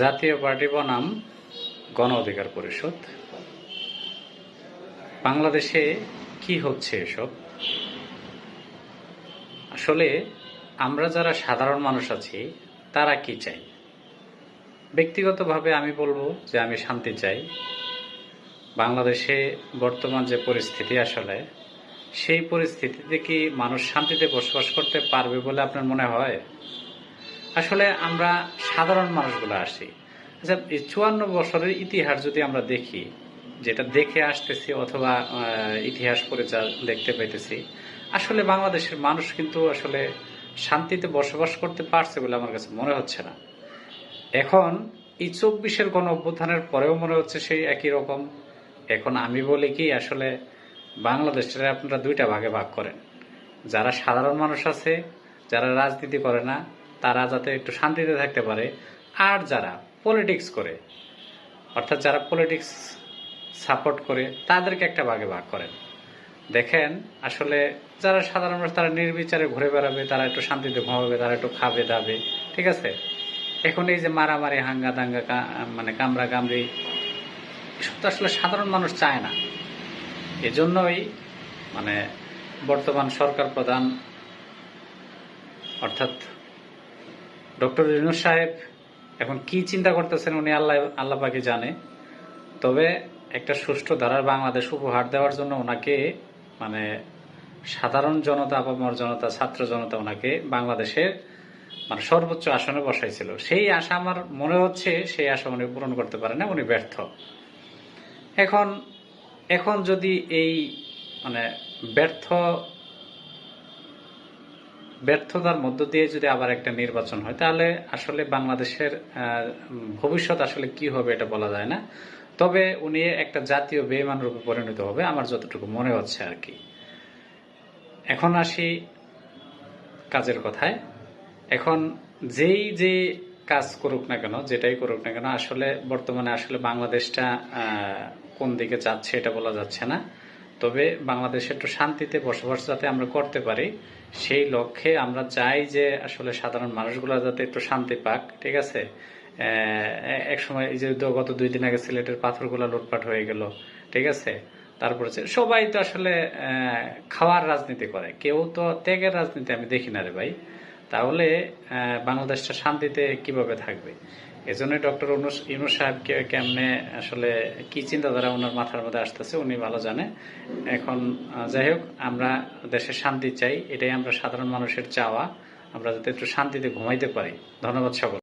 জাতীয় পার্টি বনাম গণ অধিকার পরিষদ। বাংলাদেশে কি হচ্ছে এসব? আসলে আমরা যারা সাধারণ মানুষ আছি, তারা কি চাই ব্যক্তিগতভাবে আমি বলব যে আমি শান্তি চাই। বাংলাদেশে বর্তমান যে পরিস্থিতি আসলে, সেই পরিস্থিতিতে কি মানুষ শান্তিতে বসবাস করতে পারবে বলে আপনার মনে হয়? আসলে আমরা সাধারণ মানুষগুলো আসি। আচ্ছা এই চুয়ান্ন বছরের ইতিহাস যদি আমরা দেখি, যেটা দেখে আসতেছি অথবা ইতিহাস পড়ে যা দেখতে পাইতেছি, আসলে বাংলাদেশের মানুষ কিন্তু আসলে শান্তিতে বসবাস করতে পারছে বলে আমার কাছে মনে হচ্ছে না। এখন এই চব্বিশের গণ অভ্যুত্থানের পরেও মনে হচ্ছে সেই একই রকম। এখন আমি বলি কি, আসলে বাংলাদেশের আপনারা দুইটা ভাগে ভাগ করেন। যারা সাধারণ মানুষ আছে, যারা রাজনীতি করে না তারা যাতে একটু শান্তিতে থাকতে পারে, আর যারা পলিটিক্স করে, অর্থাৎ যারা পলিটিক্স সাপোর্ট করে, তাদেরকে একটা ভাগে ভাগ করেন। দেখেন, আসলে যারা সাধারণ মানুষ, তারা নির্বিচারে ঘুরে বেড়াবে, তারা একটু শান্তিতে ঘুমাবে, তারা একটু খাবে, দাবে, ঠিক আছে? এখন এই যে মারামারি, হাঙ্গা দাঙ্গা মানে কামড়া কামড়ি, এসব তো আসলে সাধারণ মানুষ চায় না। এজন্যই মানে বর্তমান সরকার প্রধান, অর্থাৎ ডক্টর ইউনুস সাহেব এখন কি চিন্তা করতেছেন উনি আল্লাহ আল্লাহ পাকে জানে। তবে একটা সুষ্ঠু ধারার বাংলাদেশ উপহার দেওয়ার জন্য ওনাকে মানে সাধারণ জনতা, আপামর জনতা, ছাত্র জনতা ওনাকে বাংলাদেশের মানে সর্বোচ্চ আসনে বসাইছিল। সেই আশা আমার মনে হচ্ছে সেই আশা উনি পূরণ করতে পারে না, উনি ব্যর্থ। এখন এখন যদি এই মানে ব্যর্থ ব্যর্থতার মধ্য দিয়ে যদি আবার একটা নির্বাচন হয়, তাহলে আসলে বাংলাদেশের ভবিষ্যৎ আসলে কি হবে এটা বলা যায় না। তবে উনি একটা জাতীয় বেমান রূপে পরিণত হবে, আমার যতটুকু মনে হচ্ছে আর কি। এখন আসি কাজের কথায়। এখন যেই যে কাজ করুক না কেন, যেটাই করুক না কেন, আসলে বর্তমানে আসলে বাংলাদেশটা কোন দিকে যাচ্ছে এটা বলা যাচ্ছে না। তবে বাংলাদেশে একটু শান্তিতে বসবাস যাতে আমরা করতে পারি, সেই লক্ষ্যে আমরা চাই যে আসলে সাধারণ মানুষগুলো যাতে একটু শান্তি পাক, ঠিক আছে? এক সময় এই যে গত দুই দিন আগে সিলেটের পাথরগুলো লুটপাট হয়ে গেল, ঠিক আছে? তারপরে সবাই তো আসলে খাওয়ার রাজনীতি করে, কেউ তো ত্যাগের রাজনীতি আমি দেখি না রে ভাই। তাহলে বাংলাদেশটা শান্তিতে কীভাবে থাকবে? এজন্য ডক্টর ইউনুস সাহেব কে- কেমনে আসলে কি চিন্তাধারা ওনার মাথার মধ্যে আসতেছে, উনি ভালো জানে। এখন যাই হোক, আমরা দেশের শান্তি চাই, এটাই আমরা সাধারণ মানুষের চাওয়া। আমরা যাতে একটু শান্তিতে ঘুমাইতে পারি। ধন্যবাদ সকল